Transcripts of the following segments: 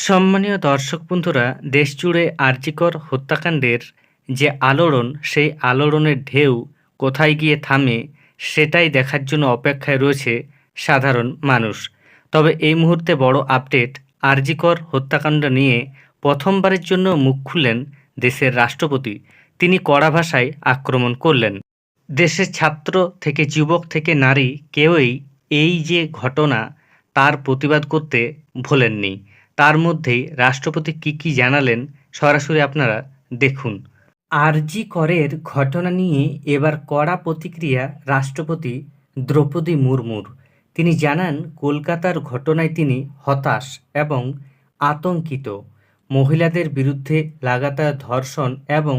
সম্মানীয় দর্শক বন্ধুরা, দেশজুড়ে আরজিকর হত্যাকাণ্ডের যে আলোড়ন, সেই আলোড়নের ঢেউ কোথায় গিয়ে থামে, সেটাই দেখার জন্য অপেক্ষায় রয়েছে সাধারণ মানুষ। তবে এই মুহূর্তে বড় আপডেট আরজিকর হত্যাকাণ্ড নিয়ে প্রথমবারের জন্য মুখ খুললেন দেশের রাষ্ট্রপতি। তিনি কড়া ভাষায় আক্রমণ করলেন। দেশের ছাত্র থেকে যুবক থেকে নারী কেউই এই যে ঘটনা, তার প্রতিবাদ করতে ভোলেননি। তার মধ্যেই রাষ্ট্রপতি কী কী জানালেন সরাসরি আপনারা দেখুন। আরজি করের ঘটনা নিয়ে এবার কড়া প্রতিক্রিয়া রাষ্ট্রপতি দ্রৌপদী মুর্মুর। তিনি জানান, কলকাতার ঘটনায় তিনি হতাশ এবং আতঙ্কিত। মহিলাদের বিরুদ্ধে লাগাতার ধর্ষণ এবং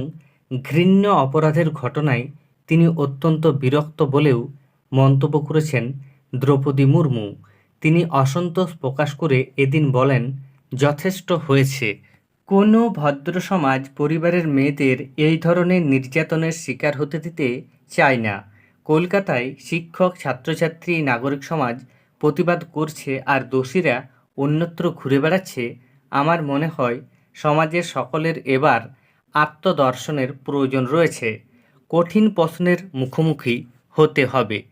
ঘৃণ্য অপরাধের ঘটনায় তিনি অত্যন্ত বিরক্ত বলেও মন্তব্য করেছেন দ্রৌপদী মুর্মু। তিনি অসন্তোষ প্রকাশ করে এদিন বলেন যথেষ্ট হয়েছে। কোনো ভদ্র সমাজ পরিবারের মেয়েদের এই ধরনের নির্যাতনের শিকার হতে দিতে চায় না। কলকাতায় শিক্ষক, ছাত্রছাত্রী, নাগরিক সমাজ প্রতিবাদ করছে আর দোষীরা অন্যত্র ঘুরে বেড়াচ্ছে। আমার মনে হয় সমাজের সকলের এবার আত্মদর্শনের প্রয়োজন রয়েছে। কঠিন প্রশ্নের মুখোমুখি হতে হবে।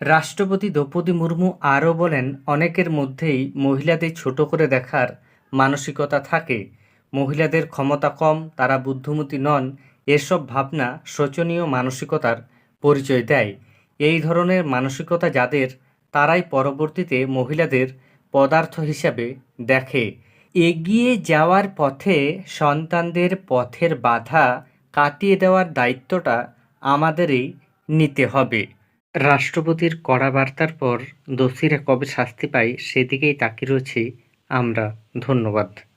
রাষ্ট্রপতি দ্রৌপদী মুর্মু আরও বলেন, অনেকের মধ্যেই মহিলাদের ছোট করে দেখার মানসিকতা থাকে। মহিলাদের ক্ষমতা কম, তারা বুদ্ধিমতী নন, এসব ভাবনা শোচনীয় মানসিকতার পরিচয় দেয়। এই ধরনের মানসিকতা যাদের, তারাই পরবর্তীতে মহিলাদের পদার্থ হিসাবে দেখে। এগিয়ে যাওয়ার পথে সন্তানদের পথের বাধা কাটিয়ে দেওয়ার দায়িত্বটা আমাদেরই নিতে হবে। রাষ্ট্রপতির কড়া বার্তার পর দোষীরা কবে শাস্তি পায় সেদিকেই তাকিয়ে রয়েছি আমরা ধন্যবাদ।